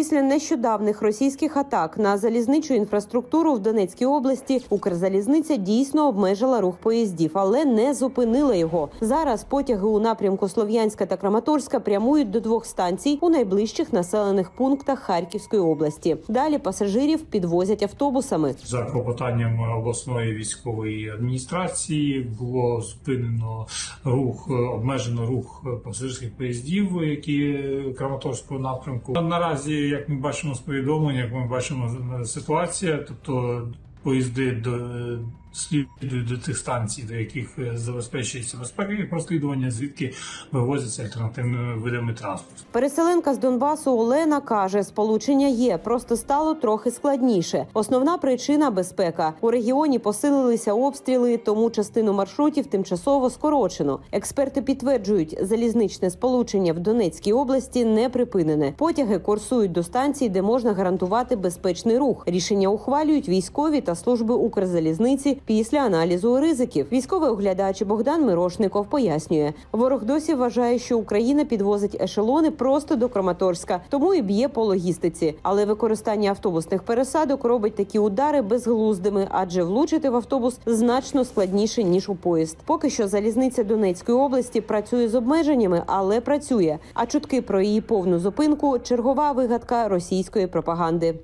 Після нещодавних російських атак на залізничу інфраструктуру в Донецькій області Укрзалізниця дійсно обмежила рух поїздів, але не зупинила його. Зараз потяги у напрямку Слов'янська та Краматорська прямують до двох станцій у найближчих населених пунктах Харківської області. Далі пасажирів підвозять автобусами. За клопотанням обласної військової адміністрації було зупинено рух, обмежено рух пасажирських поїздів, які Краматорського напрямку. Наразі, як ми бачимо з повідомлень, як ми бачимо ситуація, тобто поїзди до е, слідують до тих станцій, до яких е, забезпечується безпека і прослідування, звідки вивозяться альтернативними видами транспорту. Переселенка з Донбасу Олена каже, сполучення є, просто стало трохи складніше. Основна причина безпека у регіоні посилилися обстріли, тому частину маршрутів тимчасово скорочено. Експерти підтверджують, залізничне сполучення в Донецькій області не припинене. Потяги курсують до станцій, де можна гарантувати безпечний рух. Рішення ухвалюють військові та служби Укрзалізниці після аналізу ризиків. Військовий оглядач Богдан Мирошников пояснює, ворог досі вважає, що Україна підвозить ешелони просто до Краматорська, тому і б'є по логістиці. Але використання автобусних пересадок робить такі удари безглуздими, адже влучити в автобус значно складніше ніж у поїзд. Поки що залізниця Донецької області працює з обмеженнями, але працює. А чутки про її повну зупинку чергова вигадка російської пропаганди.